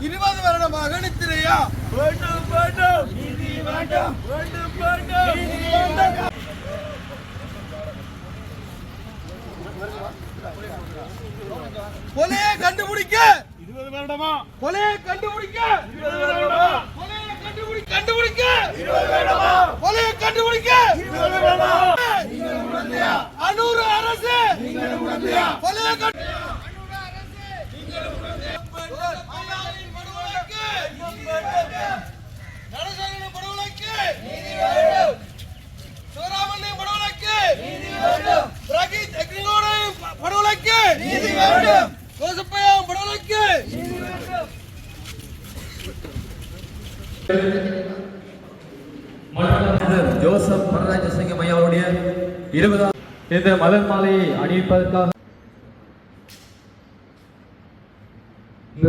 இருபது வருடமாக நித்திரையா வேண்டும் வேண்டும். நீதி வேண்டும். வேண்டும் வேண்டும். நீதி வேண்டும். கொலையை கண்டுபிடிக்க. இருபது வருடமா? கொலையை கண்டுபிடிக்க. இருபது வருடமா? கொலையை கண்டுபிடி கண்டுபிடிக்க. இருபது வருடமா? கொலையை கண்டுபிடிக்க. இருபது வருடமா? அனூர் அரசு. கொலையை கண்டு நடசகரின் படுகொலைக்கு சிவராமனின் படுகொலைக்கு பிரகீத் படுகொலைக்கு. படுகொலைக்கு. ஜோசப் பரராஜசிங்கம் ஐயாவுடைய இருபதாம் இந்த மலர் மாலையை அணிவிப்பதற்காக. இந்த